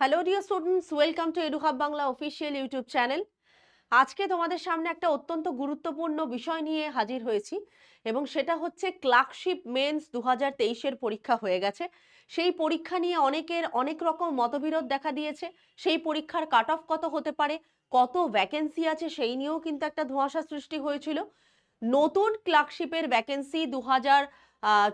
Hello dear students welcome to Eduhub Bangla official YouTube channel আজকে তোমাদের সামনে একটা অত্যন্ত গুরুত্বপূর্ণ বিষয় নিয়ে হাজির হয়েছি এবং সেটা হচ্ছে ক্লার্কশিপ মেন্স দু হাজার তেইশের পরীক্ষা হয়ে গেছে। সেই পরীক্ষা নিয়ে অনেকের অনেক রকম মতবিরোধ দেখা দিয়েছে। সেই পরীক্ষার কাট অফ কত হতে পারে, কত ভ্যাকেন্সি আছে সেই নিয়েও কিন্তু একটা ধোঁয়াশা সৃষ্টি হয়েছিল। নতুন ক্লার্কশিপের ভ্যাকেন্সি দু হাজার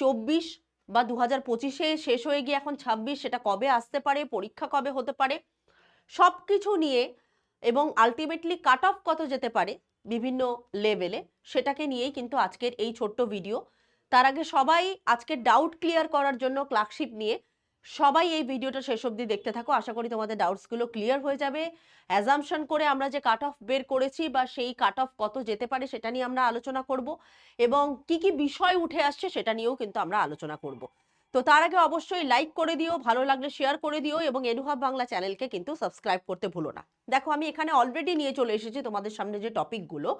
চব্বিশ বা দু হাজার পঁচিশে শেষ হয়ে গিয়ে এখন ছাব্বিশ, সেটা কবে আসতে পারে, পরীক্ষা কবে হতে পারে সব কিছু নিয়ে এবং আলটিমেটলি কাট অফ কত যেতে পারে বিভিন্ন লেভেলে সেটাকে নিয়েই কিন্তু আজকের এই ছোট্ট ভিডিও তার আগে সবাই আজকে ডাউট ক্লিয়ার করার জন্য ক্লার্কশিপ নিয়ে সবাই এই ভিডিওটা শেষ অবধি দেখতে থাকো। আশা করি তোমাদের ডাউটসগুলো ক্লিয়ার হয়ে যাবে। অ্যাজামশন করে আমরা যে কাট অফ বের করেছি বা সেই কাট অফ কত যেতে পারে সেটা নিয়ে আমরা আলোচনা করব এবং কি কি বিষয় উঠে আসছে সেটা নিয়েও কিন্তু আমরা আলোচনা করব। তো তার আগে অবশ্যই লাইক করে দিও, ভালো লাগলে শেয়ার করে দিও এবং এডুহাব বাংলা চ্যানেলকে কিন্তু সাবস্ক্রাইব করতে ভুলো না। দেখো, আমি এখানে অলরেডি নিয়ে চলে এসেছি তোমাদের সামনে যে টপিকগুলো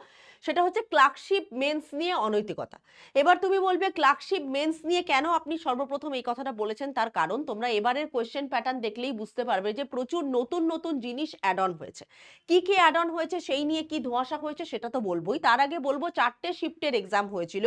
সেটা হচ্ছে ক্লার্কশিপ মেন্স নিয়ে অনৈতিকতা। এবার তুমি বলবে ক্লার্কশিপ মেন্স নিয়ে কেন আপনি সর্বপ্রথম এই কথাটা বলেছেন? তার কারণ তোমরা এবারের কোয়েশ্চেন প্যাটার্ন দেখলেই বুঝতে পারবে যে প্রচুর নতুন নতুন জিনিস অ্যাড অন হয়েছে। কি কি অ্যাড অন হয়েছে, সেই নিয়ে কি ধোঁয়াশা হয়েছে, সেটা তো বলবোই। তার আগে বলব, চারটে শিফটের এক্সাম হয়েছিল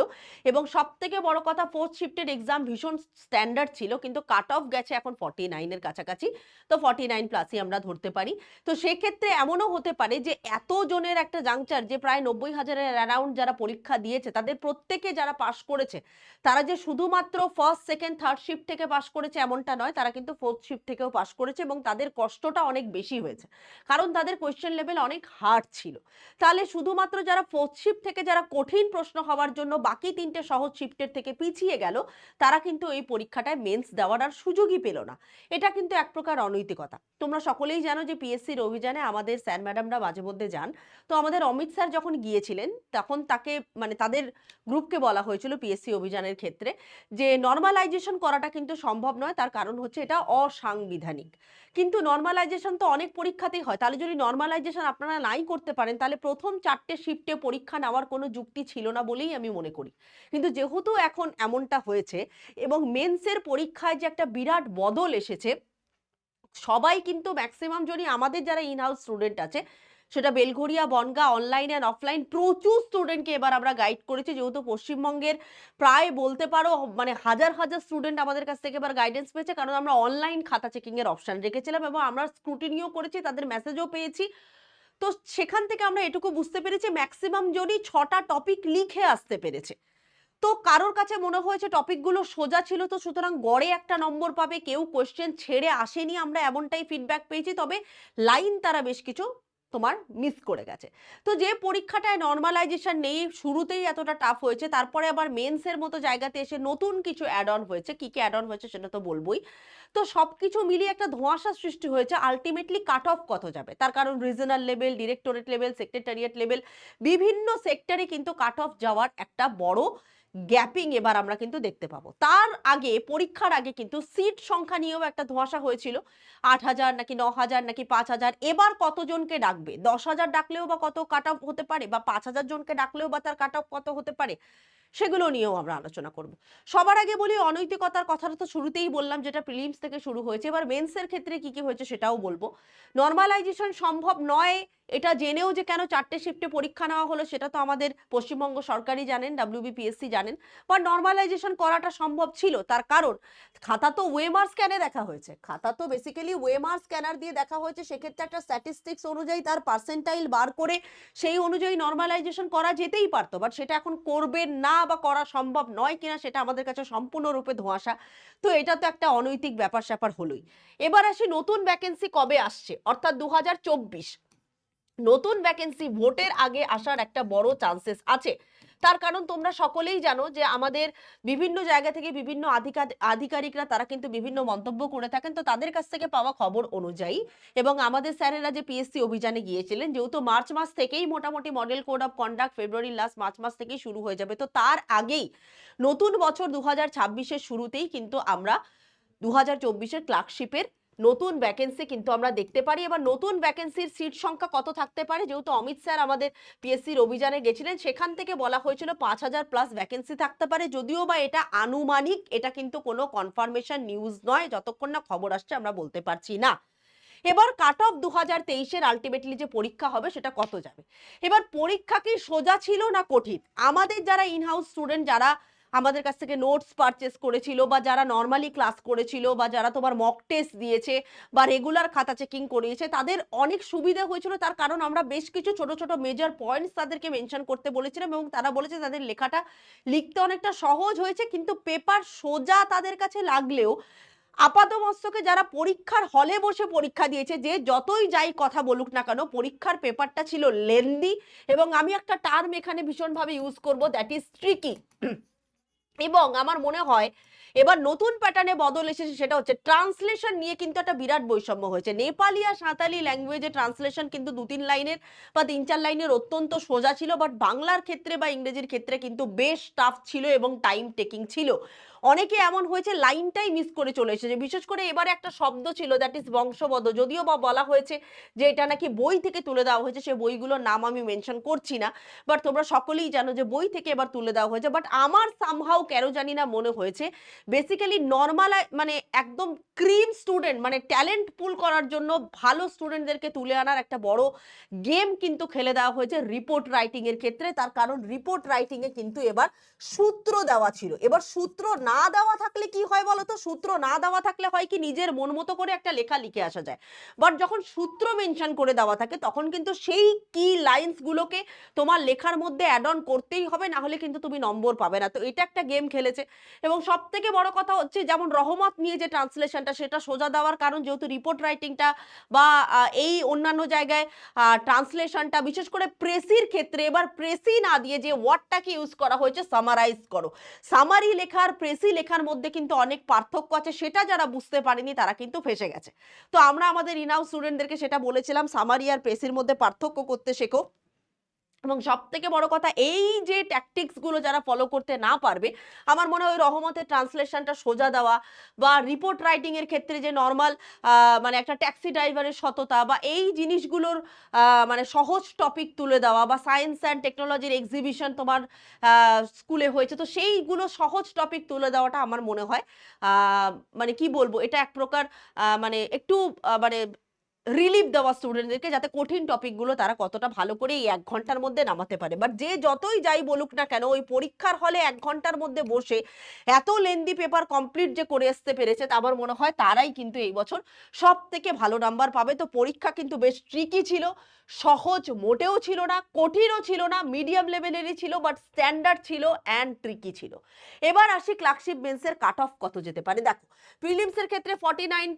এবং সব থেকে বড় কথা ফোর্থ শিফটের এক্সাম ভীষণ স্ট্যান্ডার্ড ছিল, কিন্তু কাট অফ গেছে এখন ফর্টি নাইনের কাছাকাছি। তো ফর্টি নাইন প্লাসই আমরা ধরতে পারি। তো সেক্ষেত্রে এমনও হতে পারে যে এত জনের একটা জাংচার যে, প্রায় নব্বই হাজারের অ্যারাউন্ড যারা পরীক্ষা দিয়েছে, তাদের প্রত্যেকে যারা পাশ করেছে, তারা যে শুধুমাত্র ফার্স্ট সেকেন্ড থার্ড শিফট থেকে পাশ করেছে এমনটা নয়, তারা কিন্তু ফোর্থ শিফট থেকেও পাশ করেছে এবং তাদের কষ্টটা অনেক বেশি হয়েছে। কারণ তাদের কোয়েশ্চেন লেভেল অনেক হার্ড ছিল। তাহলে শুধুমাত্র যারা ফোর্থ শিফট থেকে যারা কঠিন প্রশ্ন হওয়ার জন্য বাকি তিনটে সহজ শিফটের থেকে পিছিয়ে গেল, তারা কিন্তু এই পরীক্ষাটায় মেন্স দেওয়ার আর সুযোগই পেল না। এটা কিন্তু এক প্রকার অনৈতিকতা। তোমরা সকলেই জানো যে পিএসসির অভিযানে আমাদের স্যার ম্যাডামরা মাঝে মধ্যে যান। তো আমাদের অমিত স্যার যখন গিয়েছিলেন, তখন তাকে মানে তাদের গ্রুপকে বলা হয়েছিল পিএসসি অভিযানের ক্ষেত্রে যে নর্মালাইজেশন করাটা কিন্তু সম্ভব নয়। তার কারণ হচ্ছে এটা অসাংবিধানিক। কিন্তু নর্মালাইজেশন তো অনেক পরীক্ষাতেই হয়। তাহলে যদি নর্মালাইজেশন আপনারা নাই করতে পারেন, তাহলে প্রথম চারটে শিফটে পরীক্ষা নেওয়ার কোনো যুক্তি ছিল না বলেই আমি মনে করি। কিন্তু যেহেতু এখন এমনটা হয়েছে এবং মেন্সের পরীক্ষায় যে একটা বিরাট বদল এসেছে, সবাই কিন্তু ম্যাক্সিমাম যদি আমাদের যারা ইন হাউস স্টুডেন্ট আছে, সেটা Belgharia Bangaon online and offline প্রচুর স্টুডেন্টকে এবার আমরা গাইড করেছি। যেহেতু পশ্চিমবঙ্গের প্রায় বলতে পারো মানে হাজার হাজার স্টুডেন্ট আমাদের কাছ থেকে এবার গাইডেন্স পেয়েছে, কারণ আমরা অনলাইন খাতা চেকিংয়ের অপশান রেখেছিলাম এবং আমরা স্ক্রুটিনিও করেছি, তাদের মেসেজও পেয়েছি। তো সেখান থেকে আমরা এটুকু বুঝতে পেরেছি ম্যাক্সিমাম জনই ছটা টপিক লিখে আসতে পেরেছে। তো কারোর কাছে মনে হয়েছে টপিকগুলো সোজা ছিল, তো সুতরাং গড়ে একটা নম্বর পাবে, কেউ কোয়েশ্চেন ছেড়ে আসেনি আমরা এমনটাই ফিডব্যাক পেয়েছি, তবে লাইন তারা বেশ কিছু তোমার মিস করে গেছে। তো যে পরীক্ষাটায় নর্মালাইজেশন নেই, শুরুতেই এতটা টাফ হয়েছে, তারপরে আবার মেন্সের মতো জায়গাতে এসে নতুন কিছু অ্যাড অন হয়েছে, কি কি অ্যাড অন হয়েছে সেটা তো বলবোই। তো সব কিছু মিলিয়ে একটা ধোঁয়াশা সৃষ্টি হয়েছে আলটিমেটলি কাট অফ কত যাবে? তার কারণ regional level directorate level secretariat level বিভিন্ন সেক্টরে কিন্তু কাট অফ যাওয়ার একটা বড় গ্যাপিং এবার আমরা কিন্তু দেখতে পাবো। তার আগে, পরীক্ষার আগে কিন্তু সিট সংখ্যা নিয়েও একটা ধোঁয়াশা হয়েছিল। আট হাজার নাকি ন হাজার নাকি পাঁচ হাজার, এবার কতজনকে ডাকবে? দশ হাজার ডাকলেও বা কত কাট অফ হতে পারে বা পাঁচ হাজার জনকে ডাকলেও বা তার কাট অফ কত হতে পারে, সেগুলো নিয়েও আমরা আলোচনা করব। সবার আগে বলি, অনৈতিকতার কথাটা তো শুরুতেই বললাম, যেটা প্রিলিমস থেকে শুরু হয়েছে। এবার মেন্সের ক্ষেত্রে কি কি হয়েছে সেটাও বলব। নর্মালাইজেশন সম্ভব নয় এটা জেনেও যে কেন চারটে শিফটে পরীক্ষা নেওয়া হলো, সেটা তো আমাদের পশ্চিমবঙ্গ সরকারই জানেন ডাব্লিউবিপিএসসি জানেন। বা নর্মালাইজেশন করাটা সম্ভব ছিল, তার কারণ খাতা তো ওয়েমার স্ক্যানে দেখা হয়েছে। খাতা তো বেসিক্যালি ওয়েমার স্ক্যানার দিয়ে দেখা হয়েছে, সেক্ষেত্রে একটা স্ট্যাটিস্টিক্স অনুযায়ী তার পার্সেন্টাইল বার করে সেই অনুযায়ী নর্মালাইজেশন করা যেতেই পারতো। বাট সেটা এখন করবেন না বা করা সম্ভব নয় কিনা, সেটা আমাদের কাছে সম্পূর্ণরূপে ধোঁয়াশা। তো এটা তো একটা অনৈতিক ব্যাপার স্যাপার হলোই। এবার আসি নতুন ভ্যাকেন্সি কবে আসছে? অর্থাৎ দু হাজার চব্বিশ। নতুন ভ্যাকেন্সি ভোটের আগে আসার একটা বড় চান্সেস আছে। তার কারণ তোমরা সকলেই জানো যে আমাদের বিভিন্ন জায়গা থেকে বিভিন্ন আধিকা- আধিকারিকরা তারা কিন্তু বিভিন্ন মন্তব্য করে থাকেন। তো তাদের কাছ থেকে পাওয়া খবর অনুযায়ী এবং আমাদের স্যারেরা যে পিএসসি অভিযানে গিয়েছিলেন, যেহেতু মার্চ মাস থেকেই মোটামুটি model code of conduct February last March মাস থেকেই শুরু হয়ে যাবে। তো তার আগেই নতুন বছর দু হাজার শুরুতেই কিন্তু আমরা দু হাজার ক্লার্কশিপের নতুন ভ্যাকেন্সি কিন্তু আমরা দেখতে পারি। এবার নতুন ভ্যাকেন্সির সিট সংখ্যা কত থাকতে পারে? যেহেতু অমিত স্যার আমাদের পিএসসির অভিযানে গেছিলেন, সেখান থেকে বলা হয়েছিল পাঁচ হাজার প্লাস ভ্যাকেন্সি থাকতে পারে। যদিও বা এটা আনুমানিক, এটা কিন্তু কোনো কনফার্মেশন নিউজ নয়, যতক্ষণ না খবর আসছে আমরা বলতে পারছি না। এবার কাট অফ দু হাজার তেইশের আলটিমেটলি যে পরীক্ষা হবে, সেটা কত যাবে? এবার পরীক্ষা কি সোজা ছিল না কঠিন? আমাদের যারা ইনহাউস স্টুডেন্ট যারা আমাদের কাছ থেকে নোটস পারচেস করেছিল বা যারা নর্মালি ক্লাস করেছিল বা যারা তোমার মক টেস্ট দিয়েছে বা রেগুলার খাতা চেকিং করিয়েছে, তাদের অনেক সুবিধা হয়েছিল। তার কারণ আমরা বেশ কিছু ছোট ছোট মেজর পয়েন্টস তাদেরকে মেনশন করতে বলেছিলাম এবং তারা বলেছে তাদের লেখাটা লিখতে অনেকটা সহজ হয়েছে, কিন্তু পেপার সোজা তাদের কাছে লাগলেও আপাতমস্তকে যারা পরীক্ষার হলে বসে পরীক্ষা দিয়েছে, যে যতই যাই কথা বলুক না কেন, পরীক্ষার পেপারটা ছিল লেন্দি এবং আমি একটা টার্ম এখানে ভীষণভাবে ইউজ করব দ্যাট ইজ ট্রিকি এবং আমার মনে হয় এবার নতুন প্যাটার্নে বদল এসেছে সেটা হচ্ছে ট্রান্সলেশন নিয়ে কিন্তু একটা বিরাট বৈষম্য হয়েছে। নেপালি আর সাঁতালি ল্যাঙ্গুয়েজে ট্রান্সলেশন কিন্তু দু তিন লাইনের বা তিন চার লাইনের অত্যন্ত সোজা ছিল বাট বাংলার ক্ষেত্রে বা ইংরেজির ক্ষেত্রে কিন্তু বেশ টাফ ছিল এবং টাইম টেকিং ছিল। অনেকে এমন হয়েছে লাইনটাই মিস করে চলে এসেছে। বিশেষ করে এবারে একটা শব্দ ছিল দ্যাট ইজ বংশবদ্ধ যদিও বা বলা হয়েছে যে এটা নাকি বই থেকে তুলে দেওয়া হয়েছে, সে বইগুলোর নাম আমি মেনশন করছি না বাট তোমরা সকলেই জানো যে বই থেকে এবার তুলে দেওয়া হয়েছে। বাট আমার সামহাও কেন জানি না মনে হয়েছে বেসিক্যালি নর্মাল মানে একদম ক্রিম স্টুডেন্ট মানে ট্যালেন্ট পুল করার জন্য ভালো স্টুডেন্টদেরকে তুলে আনার একটা বড় গেম কিন্তু খেলে দেওয়া হয়েছে রিপোর্ট রাইটিং এর ক্ষেত্রে। তার কারণ রিপোর্ট রাইটিং এ কিন্তু এবার সূত্র দেওয়া ছিল। এবার সূত্র না দেওয়া থাকলে কি হয় বলো তো সূত্র না দেওয়া থাকলে হয় কি নিজের মন মতো করে একটা লেখা লিখে আসা যায়। বাট যখন সূত্র মেনশন করে দেওয়া থাকে, তখন কিন্তু সেই কি লাইন্স গুলোকে তোমার লেখার মধ্যে অ্যাড অন করতেই হবে, না হলে কিন্তু তুমি নম্বর পাবে না। তো এটা একটা গেম খেলেছে। এবং সব থেকে বড় কথা হচ্ছে, যেমন রহমত নিয়ে যে ট্রান্সলেশনটা সেটা সোজা দেওয়ার কারণ যেহেতু রিপোর্ট রাইটিংটা বা এই অন্যান্য জায়গায় ট্রান্সলেশনটা বিশেষ করে প্রেসির ক্ষেত্রে, এবার প্রেসি না দিয়ে যে ওয়ার্ডটাকে ইউজ করা হয়েছে সামারাইজ করো। সামারি লেখার প্রেসি লেখার মধ্যে কিন্তু অনেক পার্থক্য আছে, সেটা যারা বুঝতে পারেনি, তারা কিন্তু ফেসে গেছে। তো আমরা আমাদের ইনাউ স্টুডেন্টদেরকে সেটা বলেছিলাম সামারি আর প্রেসির মধ্যে পার্থক্য করতে শেখো। এবং সব থেকে বড় কথা, এই যে ট্যাকটিক্সগুলো যারা ফলো করতে না পারবে, আমার মনে হয় রহমতের ট্রান্সলেশনটা সোজা দেওয়া বা রিপোর্ট রাইটিং এর ক্ষেত্রে যে নর্মাল মানে একটা ট্যাক্সি ড্রাইভারের সততা বা এই জিনিসগুলোর মানে সহজ টপিক তুলে দেওয়া বা সায়েন্স অ্যান্ড টেকনোলজির এক্সিবিশন তোমার স্কুলে হয়েছে, তো সেইগুলো সহজ টপিক তুলে দেওয়াটা আমার মনে হয় মানে কি বলব, এটা এক প্রকার মানে একটু মানে রিলিফ দেওয়া স্টুডেন্টদেরকে যাতে কঠিন টপিকগুলো তারা কতটা ভালো করে এই এক ঘণ্টার মধ্যে নামাতে পারে। বাট যে যতই যাই বলুক না কেন, ওই পরীক্ষার হলে এক ঘণ্টার মধ্যে বসে এত লেন্দি পেপার কমপ্লিট যে করে আসতে পেরেছে আমার মনে হয় তারাই কিন্তু এই বছর সব থেকে ভালো নাম্বার পাবে। তো পরীক্ষা কিন্তু বেশ ট্রিকি ছিল। সহজ, মোটেও ছিল না, কঠিনও ছিল না মিডিয়াম লেভেলেরই ছিল বাট স্ট্যান্ডার্ড ছিল অ্যান্ড ট্রিকি ছিল। এবার আসি ক্লার্কশিপ মেন্সের কাট অফ কত যেতে পারে? দেখো প্রিলিমসের ক্ষেত্রে ফর্টি নাইন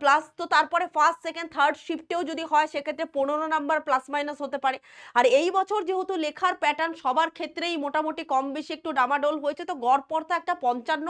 প্লাস তো তারপরে ফার্স্ট সেকেন্ড থার্ড শিফটেও যদি হয়, সেক্ষেত্রে পনেরো নাম্বার প্লাস মাইনাস হতে পারে। আর এই বছর যেহেতু লেখার প্যাটার্ন সবার ক্ষেত্রেই মোটামুটি কম বেশি একটু ডামাডোল হয়েছে, তো গড় পড়তা একটা পঞ্চান্ন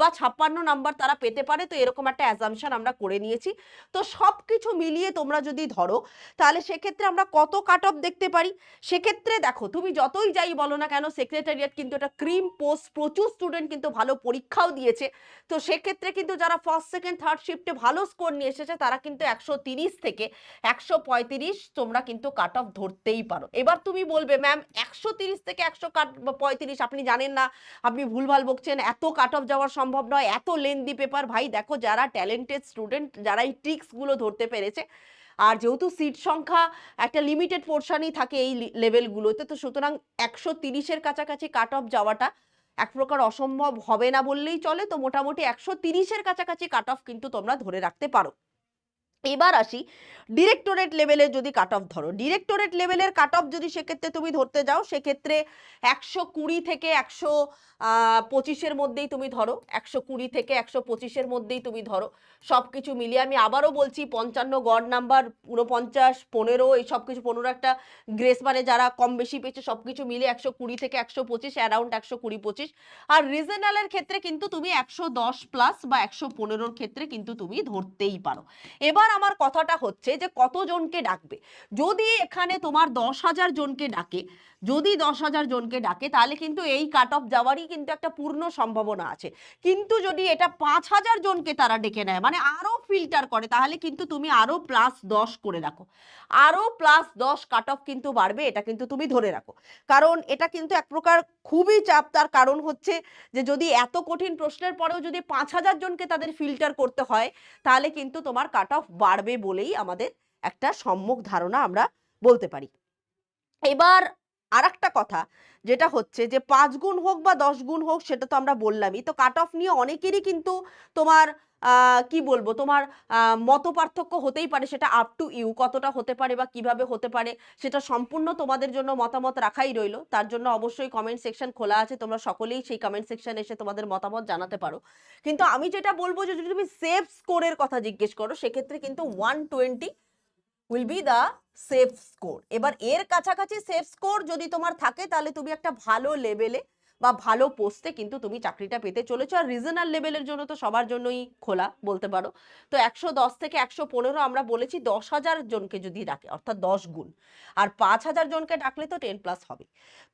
বা ছাপ্পান্ন নাম্বার তারা পেতে পারে, তো এরকম একটা অ্যাজামশন আমরা করে নিয়েছি। তো সব কিছু মিলিয়ে তোমরা যদি ধরো, তাহলে সেক্ষেত্রে আমরা কত কাট অফ দেখতে পারি? সেক্ষেত্রে দেখো, তুমি যতই যাই বলো না কেন সেক্রেটারিয়েট কিন্তু এটা ক্রিম পোস্ট প্রচুর স্টুডেন্ট কিন্তু ভালো পরীক্ষাও দিয়েছে। তো সেক্ষেত্রে কিন্তু যারা ফার্স্ট সেকেন্ড থার্ড শিফটে ভালো স্কোর নিয়ে এসেছে, তারা কিন্তু একশো তিরিশ থেকে একশো পঁয়ত্রিশ তোমরা কিন্তু কাট অফ ধরতেই পারো। এবার তুমি বলবে ম্যাম একশো তিরিশ থেকে একশো কাট আপনি জানেন না, আপনি ভুলভাল বকছেন, এত কাট অফ যাওয়ার সম্ভব নয়, এত লেন্দি পেপার ভাই, দেখো, যারা ট্যালেন্টেড স্টুডেন্ট যারা এই ট্রিক্সগুলো ধরতে পেরেছে আর যেহেতু সিট সংখ্যা একটা লিমিটেড পোর্শনই থাকে এই লেভেলগুলোতে তো সুতরাং একশো তিরিশের কাছাকাছি কাট অফ যাওয়াটা এক প্রকার অসম্ভব হবে না বললেই চলে। তো মোটামুটি একশো তিরিশের কাছাকাছি কাট অফ কিন্তু তোমরা ধরে রাখতে পারো। এবার আসি ডিরেক্টরেট লেভেলে যদি কাট অফ ধরো। ডিরেক্টরেট লেভেলের কাট অফ যদি সেক্ষেত্রে তুমি ধরতে যাও, সেক্ষেত্রে একশো কুড়ি থেকে একশো পঁচিশের মধ্যেই তুমি ধরো। একশো কুড়ি থেকে একশো পঁচিশের মধ্যেই তুমি ধরো। সব কিছু মিলিয়ে আমি আবারও বলছি, পঞ্চান্ন গড় নাম্বার উনপঞ্চাশ পনেরো, এই সব কিছু পনেরো একটা গ্রেস মানে যারা কম বেশি পেয়েছে সব কিছু মিলে একশো কুড়ি থেকে একশো পঁচিশ অ্যারাউন্ড একশো কুড়ি পঁচিশ। আর রিজনালের ক্ষেত্রে কিন্তু তুমি একশো দশ প্লাস বা একশো পনেরোর ক্ষেত্রে কিন্তু তুমি ধরতেই পারো। এবার আমার কথাটা হচ্ছে যে কতজনকে ডাকবে? যদি এখানে তোমার দশ হাজার জনকে ডাকে, যদি দশ হাজার জনকে ডাকে, তাহলে কিন্তু এই কাট অফ যাওয়ারই কিন্তু একটা পূর্ণ সম্ভাবনা আছে। কিন্তু যদি এটা পাঁচ হাজার জনকে তারা ডেকে নেয় মানে আরও ফিল্টার করে, তাহলে কিন্তু তুমি আরও প্লাস দশ করে রাখো। আরও প্লাস দশ কাট অফ কিন্তু বাড়বে, এটা কিন্তু তুমি ধরে রাখো। কারণ এটা কিন্তু এক প্রকার খুবই চাপ, তার কারণ হচ্ছে যে যদি এত কঠিন প্রশ্নের পরেও যদি পাঁচ হাজার জনকে তাদের ফিল্টার করতে হয়, তাহলে কিন্তু তোমার কাট অফ বাড়বে বলেই আমাদের একটা সম্যক ধারণা আমরা বলতে পারি। এবার আর একটা কথা, যেটা হচ্ছে যে পাঁচ গুণ হোক বা দশ গুণ হোক সেটা তো আমরা বললামই, তো কাট অফ নিয়ে অনেকেরই কিন্তু তোমার কি বলব? তোমার মত পার্থক্য হতেই পারে, সেটা আপ টু ইউ কতটা হতে পারে বা কীভাবে হতে পারে, সেটা সম্পূর্ণ তোমাদের জন্য মতামত রাখাই রইল। তার জন্য অবশ্যই কমেন্ট সেকশন খোলা আছে, তোমরা সকলেই সেই কমেন্ট সেকশন এসে তোমাদের মতামত জানাতে পারো। কিন্তু আমি যেটা বলব যে, যদি তুমি সেফ স্কোরের কথা জিজ্ঞেস করো, সেক্ষেত্রে কিন্তু one twenty will be the safe score এবার এর কাছাকাছি সেফ স্কোর যদি তোমার থাকে, তাহলে তুমি একটা ভালো লেভেলে বা ভালো পোস্টে কিন্তু তুমি চাকরিটা পেতে চলেছো। আর রিজনাল লেভেলের জন্য তো সবার জন্যই খোলা বলতে পারো। তো একশো দশ থেকে একশো পনেরো আমরা বলেছি দশ হাজার জনকে যদি ডাকে, অর্থাৎ দশ গুণ। আর পাঁচ হাজার জনকে ডাকলে তো টেন প্লাস হবে।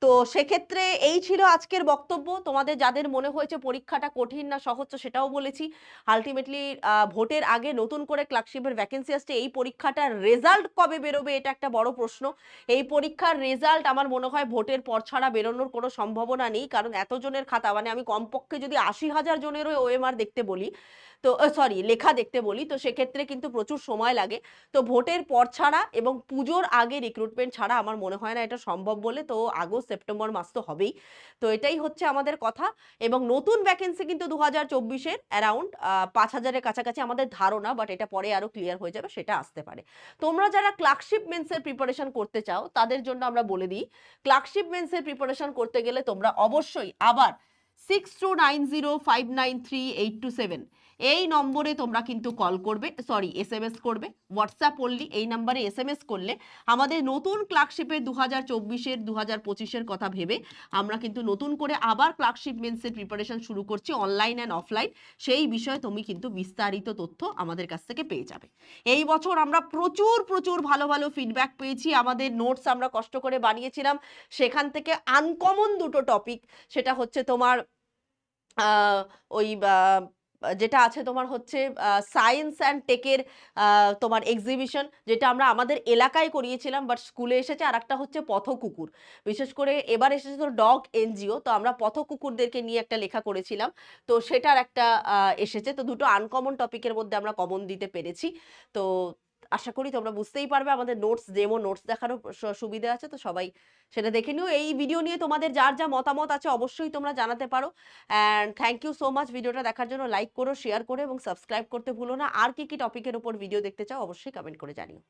তো সেক্ষেত্রে এই ছিল আজকের বক্তব্য। তোমাদের যাদের মনে হয়েছে পরীক্ষাটা কঠিন না সহজ সেটাও বলেছি। আলটিমেটলি ভোটের আগে নতুন করে ক্লার্কশিপের ভ্যাকেন্সি আসছে। এই পরীক্ষাটার রেজাল্ট কবে বেরোবে, এটা একটা বড় প্রশ্ন। এই পরীক্ষার রেজাল্ট আমার মনে হয় ভোটের পর ছাড়া বেরোনোর কোনো সম্ভাবনা নেই। কারণ এতজনের খাতা মানে আমি কমপক্ষে যদি আশি হাজার জনেরও ওএমআর দেখতে বলি, তো সরি লেখা দেখতে বলি, তো সেক্ষেত্রে কিন্তু প্রচুর সময় লাগে। তো ভোটের পর ছাড়া এবং পুজোর আগে রিক্রুটমেন্ট ছাড়া আমার মনে হয় না এটা সম্ভব বলে, তো আগস্ট, সেপ্টেম্বর মাস তো হবেই। তো এটাই হচ্ছে আমাদের কথা এবং নতুন ভ্যাকেন্সি কিন্তু দু হাজার চব্বিশের অ্যারাউন্ড পাঁচ হাজারের কাছাকাছি আমাদের ধারণা বাট এটা পরে আরও ক্লিয়ার হয়ে যাবে, সেটা আসতে পারে। তোমরা যারা ক্লার্কশিপ মেন্সের প্রিপারেশন করতে চাও, তাদের জন্য আমরা বলে দিই ক্লার্কশিপ মেন্সের প্রিপারেশন করতে গেলে তোমরা অবশ্যই আবার six two nine zero five nine three eight two seven এই নম্বরে তোমরা কিন্তু কল করবে সরি এস এম এস করবে। হোয়াটসঅ্যাপ অনলি এই নাম্বারে এস এম এস করলে আমাদের নতুন ক্লার্কশিপের দু হাজার চব্বিশের দু হাজার পঁচিশের কথা ভেবে আমরা কিন্তু নতুন করে আবার ক্লার্কশিপ মেন্সের প্রিপারেশন শুরু করছি অনলাইন অ্যান্ড অফলাইন সেই বিষয়ে তুমি কিন্তু বিস্তারিত তথ্য আমাদের কাছ থেকে পেয়ে যাবে। এই বছর আমরা প্রচুর প্রচুর ভালো ভালো ফিডব্যাক পেয়েছি। আমাদের নোটস আমরা কষ্ট করে বানিয়েছিলাম। সেখান থেকে আনকমন দুটো টপিক সেটা হচ্ছে তোমার ওই যেটা আছে তোমার হচ্ছে সায়েন্স অ্যান্ড টেকের তোমার এক্সিবিশন যেটা আমরা আমাদের এলাকায় করিয়েছিলাম বাট স্কুলে এসেছে আর একটা হচ্ছে পথ কুকুর বিশেষ করে এবার এসেছে তো ডগ এনজিও তো আমরা পথ কুকুরদেরকে নিয়ে একটা লেখা করেছিলাম। তো সেটার একটা এসেছে। তো দুটো আনকমন টপিকের মধ্যে আমরা কমন দিতে পেরেছি। তো আশা করি তোমরা বুঝতেই পারবে। আমাদের নোটস ডেমো নোটস দেখারও সুবিধা আছে, তো সবাই সেটা দেখে নিও। এই ভিডিও নিয়ে তোমাদের যার যা মতামত আছে অবশ্যই তোমরা জানাতে পারো। And thank you so much ভিডিওটা দেখার জন্য লাইক করো শেয়ার করো এবং সাবস্ক্রাইব করতে ভুলো না। আর কি কি টপিকের উপর ভিডিও দেখতে চাও অবশ্যই কমেন্ট করে জানিও।